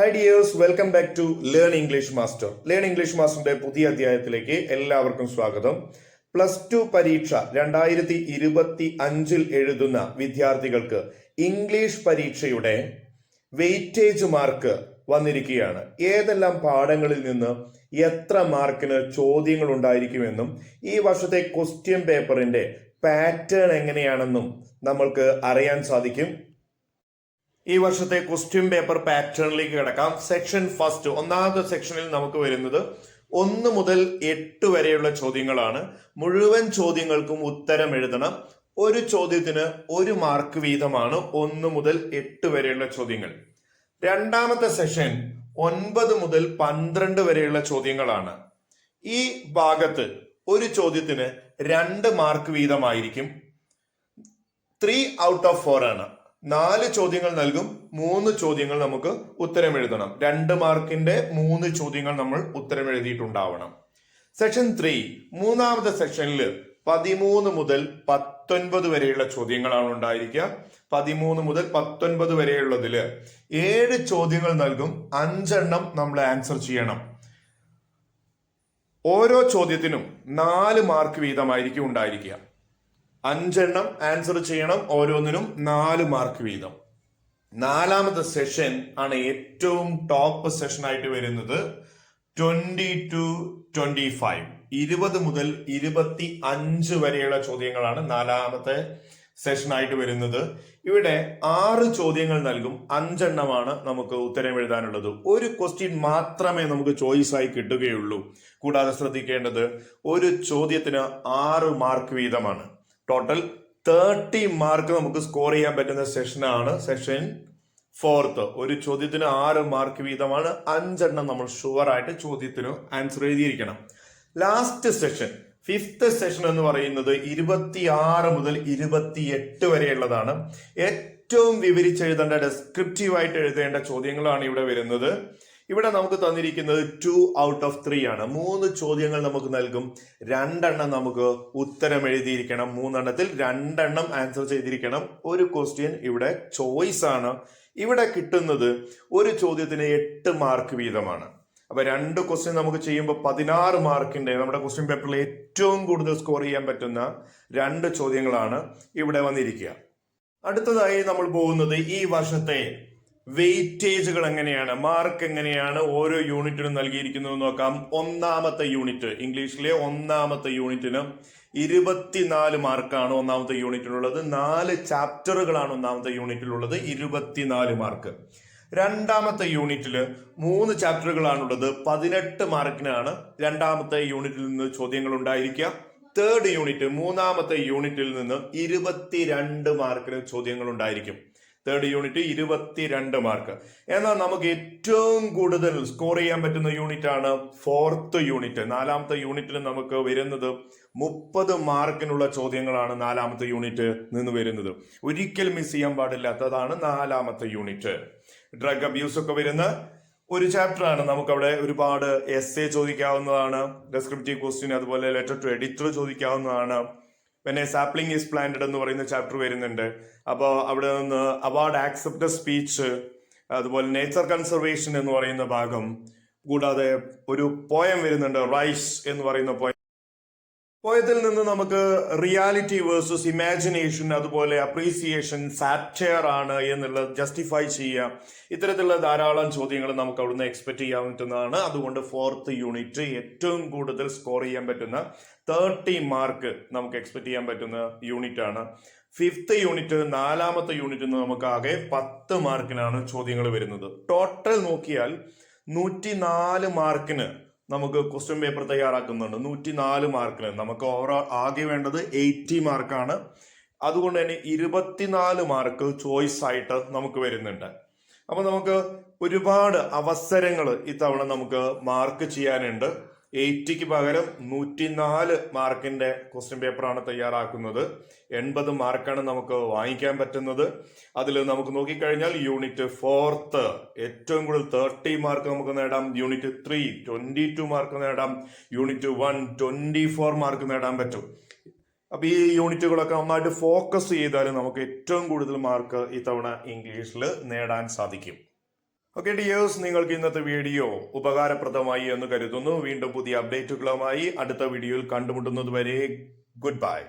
Hi dears welcome back to learn English master learn English മാസ്റ്ററിന്റെ പുതിയ അധ്യായത്തിലേക്ക് എല്ലാവർക്കും സ്വാഗതം. പ്ലസ് ടു പരീക്ഷ രണ്ടായിരത്തി ഇരുപത്തി അഞ്ചിൽ എഴുതുന്ന വിദ്യാർത്ഥികൾക്ക് ഇംഗ്ലീഷ് പരീക്ഷയുടെ വെയിറ്റേജ് മാർക്ക് വന്നിരിക്കുകയാണ്. ഏതെല്ലാം പാഠങ്ങളിൽ നിന്ന് എത്ര മാർക്കിന് ചോദ്യങ്ങൾ ഉണ്ടായിരിക്കുമെന്നും ഈ വർഷത്തെ ക്വസ്റ്റ്യൻ പേപ്പറിന്റെ പാറ്റേൺ എങ്ങനെയാണെന്നും നമ്മൾക്ക് അറിയാൻ സാധിക്കും. ഈ വർഷത്തെ ക്വസ്റ്റ്യൻ പേപ്പർ പാറ്റേണിലേക്ക് കിടക്കാം. സെക്ഷൻ ഫസ്റ്റ് ഒന്നാമത്തെ സെക്ഷനിൽ നമുക്ക് വരുന്നത് ഒന്ന് മുതൽ എട്ട് വരെയുള്ള ചോദ്യങ്ങളാണ്. മുഴുവൻ ചോദ്യങ്ങൾക്കും ഉത്തരം എഴുതണം. ഒരു ചോദ്യത്തിന് ഒരു മാർക്ക് വീതമാണ് ഒന്ന് മുതൽ എട്ട് വരെയുള്ള ചോദ്യങ്ങൾ. രണ്ടാമത്തെ സെഷൻ ഒൻപത് മുതൽ പന്ത്രണ്ട് വരെയുള്ള ചോദ്യങ്ങളാണ്. ഈ ഭാഗത്ത് ഒരു ചോദ്യത്തിന് രണ്ട് മാർക്ക് വീതമായിരിക്കും. ത്രീ ഔട്ട് ഓഫ് ഫോർ ആണ്. നാല് ചോദ്യങ്ങൾ നൽകും. മൂന്ന് ചോദ്യങ്ങൾ നമുക്ക് ഉത്തരം എഴുതണം. രണ്ട് മാർക്കിന്റെ മൂന്ന് ചോദ്യങ്ങൾ നമ്മൾ ഉത്തരം എഴുതിയിട്ടുണ്ടാവണം. സെക്ഷൻ ത്രീ മൂന്നാമത്തെ സെക്ഷനിൽ പതിമൂന്ന് മുതൽ പത്തൊൻപത് വരെയുള്ള ചോദ്യങ്ങളാണ് ഉണ്ടായിരിക്കുക. പതിമൂന്ന് മുതൽ പത്തൊൻപത് വരെയുള്ളതിൽ ഏഴ് ചോദ്യങ്ങൾ നൽകും. അഞ്ചെണ്ണം നമ്മൾ ആൻസർ ചെയ്യണം. ഓരോ ചോദ്യത്തിനും നാല് മാർക്ക് വീതമായിരിക്കും ഉണ്ടായിരിക്കുക. അഞ്ചെണ്ണം ആൻസർ ചെയ്യണം ഓരോന്നിനും നാല് മാർക്ക് വീതം. നാലാമത്തെ സെഷൻ ആണ് ഏറ്റവും ടോപ്പ് സെഷൻ ആയിട്ട് വരുന്നത്. ട്വന്റി ടു ട്വന്റി ഫൈവ് ഇരുപത് മുതൽ ഇരുപത്തി അഞ്ച് വരെയുള്ള ചോദ്യങ്ങളാണ് നാലാമത്തെ സെഷൻ ആയിട്ട് വരുന്നത്. ഇവിടെ ആറ് ചോദ്യങ്ങൾ നൽകും അഞ്ചെണ്ണമാണ് നമുക്ക് ഉത്തരം എഴുതാനുള്ളത്. ഒരു ക്വസ്റ്റ്യൻ മാത്രമേ നമുക്ക് ചോയ്സ് ആയി കിട്ടുകയുള്ളൂ. കൂടാതെ ശ്രദ്ധിക്കേണ്ടത് ഒരു ചോദ്യത്തിന് ആറ് മാർക്ക് വീതമാണ്. ടോട്ടൽ തേർട്ടി മാർക്ക് നമുക്ക് സ്കോർ ചെയ്യാൻ പറ്റുന്ന സെഷനാണ് സെഷൻ ഫോർത്ത് ഒരു ചോദ്യത്തിന് ആറ് മാർക്ക് വീതമാണ് അഞ്ചെണ്ണം നമ്മൾ ഷുവർ ആയിട്ട് ചോദ്യത്തിന് ആൻസർ എഴുതിയിരിക്കണം. ലാസ്റ്റ് സെഷൻ ഫിഫ്ത്ത് സെഷൻ എന്ന് പറയുന്നത് ഇരുപത്തിയാറ് മുതൽ ഇരുപത്തിയെട്ട് വരെയുള്ളതാണ്. ഏറ്റവും വിവരിച്ചെഴുതേണ്ട ഡെസ്ക്രിപ്റ്റീവ് ആയിട്ട് എഴുതേണ്ട ചോദ്യങ്ങളാണ് ഇവിടെ വരുന്നത്. ഇവിടെ നമുക്ക് തന്നിരിക്കുന്നത് ടു ഔട്ട് ഓഫ് ത്രീ ആണ്. മൂന്ന് ചോദ്യങ്ങൾ നമുക്ക് നൽകും. രണ്ടെണ്ണം നമുക്ക് ഉത്തരം എഴുതിയിരിക്കണം. മൂന്നെണ്ണത്തിൽ രണ്ടെണ്ണം ആൻസർ ചെയ്തിരിക്കണം. ഒരു ക്വസ്റ്റ്യൻ ഇവിടെ ചോയ്സ് ആണ്. ഇവിടെ കിട്ടുന്നത് ഒരു ചോദ്യത്തിന് എട്ട് മാർക്ക് വീതമാണ്. അപ്പൊ രണ്ട് ക്വസ്റ്റ്യൻ നമുക്ക് ചെയ്യുമ്പോൾ പതിനാറ് മാർക്കിന്റെ നമ്മുടെ ക്വസ്റ്റ്യൻ പേപ്പറിൽ ഏറ്റവും കൂടുതൽ സ്കോർ ചെയ്യാൻ പറ്റുന്ന രണ്ട് ചോദ്യങ്ങളാണ് ഇവിടെ വന്നിരിക്കുക. അടുത്തതായി നമ്മൾ പോകുന്നത് ഈ വർഷത്തെ വെയിറ്റേജുകൾ എങ്ങനെയാണ് മാർക്ക് എങ്ങനെയാണ് ഓരോ യൂണിറ്റിനും നൽകിയിരിക്കുന്നത് നോക്കാം. ഒന്നാമത്തെ യൂണിറ്റ് ഇംഗ്ലീഷിലെ ഒന്നാമത്തെ യൂണിറ്റിന് ഇരുപത്തിനാല് മാർക്കാണ് ഒന്നാമത്തെ യൂണിറ്റിലുള്ളത്. നാല് ചാപ്റ്ററുകളാണ് ഒന്നാമത്തെ യൂണിറ്റിലുള്ളത്. ഇരുപത്തിനാല് മാർക്ക്. രണ്ടാമത്തെ യൂണിറ്റിൽ മൂന്ന് ചാപ്റ്ററുകളാണുള്ളത്. പതിനെട്ട് മാർക്കിനാണ് രണ്ടാമത്തെ യൂണിറ്റിൽ നിന്ന് ചോദ്യങ്ങൾ ഉണ്ടായിരിക്കുക തേർഡ് യൂണിറ്റ് മൂന്നാമത്തെ യൂണിറ്റിൽ നിന്ന് ഇരുപത്തിരണ്ട് മാർക്കിന് ചോദ്യങ്ങൾ ഉണ്ടായിരിക്കും തേർഡ് യൂണിറ്റ് ഇരുപത്തിരണ്ട് മാർക്ക് എന്നാൽ നമുക്ക് ഏറ്റവും കൂടുതൽ സ്കോർ ചെയ്യാൻ പറ്റുന്ന യൂണിറ്റ് ആണ് ഫോർത്ത് യൂണിറ്റ് നാലാമത്തെ യൂണിറ്റിൽ നമുക്ക് വരുന്നത് മുപ്പത് മാർക്കിനുള്ള ചോദ്യങ്ങളാണ് നാലാമത്തെ യൂണിറ്റ് നിന്ന് വരുന്നത്. ഒരിക്കൽ മിസ് ചെയ്യാൻ പാടില്ലാത്തതാണ് നാലാമത്തെ യൂണിറ്റ് ഡ്രഗ് അബ്യൂസ് ഒക്കെ വരുന്ന ഒരു ചാപ്റ്റർ ആണ്. നമുക്ക് അവിടെ ഒരുപാട് എസ് എ ചോദിക്കാവുന്നതാണ്. ഡെസ്ക്രിപ്റ്റീവ് ക്വസ്റ്റ്യൻ അതുപോലെ ലെറ്റർ ടു എഡിറ്റർ ചോദിക്കാവുന്നതാണ്. പിന്നെ സാപ്ലിംഗ് ഈസ് പ്ലാന്റഡ് എന്ന് പറയുന്ന ചാപ്റ്റർ വരുന്നുണ്ട്. അപ്പോൾ അവിടെ നിന്ന് അവാർഡ് ആക്സെപ്റ്റ് സ്പീച്ച് അതുപോലെ നേച്ചർ കൺസർവേഷൻ എന്ന് പറയുന്ന ഭാഗം കൂടാതെ ഒരു പോയം വരുന്നുണ്ട് റൈസ് എന്ന് പറയുന്ന പോയം പോയതിൽ നിന്ന് നമുക്ക് റിയാലിറ്റി വേഴ്സസ് ഇമാജിനേഷൻ അതുപോലെ അപ്രീസിയേഷൻ സാറ്റയർ ആണ് എന്നുള്ളത് ജസ്റ്റിഫൈ ചെയ്യാം. ഇത്തരത്തിലുള്ള ധാരാളം ചോദ്യങ്ങൾ നമുക്ക് അവിടുന്ന് എക്സ്പെക്ട് ചെയ്യാൻ പറ്റുന്നതാണ് അതുകൊണ്ട് ഫോർത്ത് യൂണിറ്റ് ഏറ്റവും കൂടുതൽ സ്കോർ ചെയ്യാൻ പറ്റുന്ന തേർട്ടി മാർക്ക് നമുക്ക് എക്സ്പെക്ട് ചെയ്യാൻ പറ്റുന്ന യൂണിറ്റ് ആണ്. ഫിഫ്ത്ത് യൂണിറ്റ് നാലാമത്തെ യൂണിറ്റ് നമുക്ക് ആകെ പത്ത് മാർക്കിനാണ് ചോദ്യങ്ങൾ വരുന്നത്. ടോട്ടൽ നോക്കിയാൽ നൂറ്റി നാല് മാർക്കിന് നമുക്ക് ക്വസ്റ്റ്യൻ പേപ്പർ തയ്യാറാക്കുന്നുണ്ട്. നൂറ്റി നാല് മാർക്കിന് നമുക്ക് ഓവറോൾ ആകെ വേണ്ടത് എയ്റ്റി മാർക്കാണ് അതുകൊണ്ട് തന്നെ ഇരുപത്തിനാല് മാർക്ക് ചോയ്സ് ആയിട്ട് നമുക്ക് വരുന്നുണ്ട്. അപ്പൊ നമുക്ക് ഒരുപാട് അവസരങ്ങൾ ഇത്തവണ നമുക്ക് മാർക്ക് ചെയ്യാനുണ്ട്. എയ്റ്റിക്ക് പകരം നൂറ്റിനാല് മാർക്കിന്റെ ക്വസ്റ്റ്യൻ പേപ്പറാണ് തയ്യാറാക്കുന്നത്. എൺപത് മാർക്കാണ് നമുക്ക് വാങ്ങിക്കാൻ പറ്റുന്നത്. അതിൽ നമുക്ക് നോക്കിക്കഴിഞ്ഞാൽ യൂണിറ്റ് ഫോർത്ത് ഏറ്റവും കൂടുതൽ തേർട്ടി മാർക്ക് നമുക്ക് നേടാം. Unit three twenty two mark നേടാം. Unit one twenty four mark നേടാൻ പറ്റും. അപ്പൊ ഈ യൂണിറ്റുകളൊക്കെ നന്നായിട്ട് ഫോക്കസ് ചെയ്താൽ നമുക്ക് ഏറ്റവും കൂടുതൽ മാർക്ക് ഇത്തവണ ഇംഗ്ലീഷിൽ നേടാൻ സാധിക്കും. ഓക്കെ ഡിയേഴ്സ് നിങ്ങൾക്ക് ഇന്നത്തെ വീഡിയോ ഉപകാരപ്രദമായി എന്ന് കരുതുന്നു. വീണ്ടും പുതിയ അപ്ഡേറ്റുകളുമായി അടുത്ത വീഡിയോയിൽ കണ്ടുമുട്ടുന്നത് വരെ ഗുഡ് ബൈ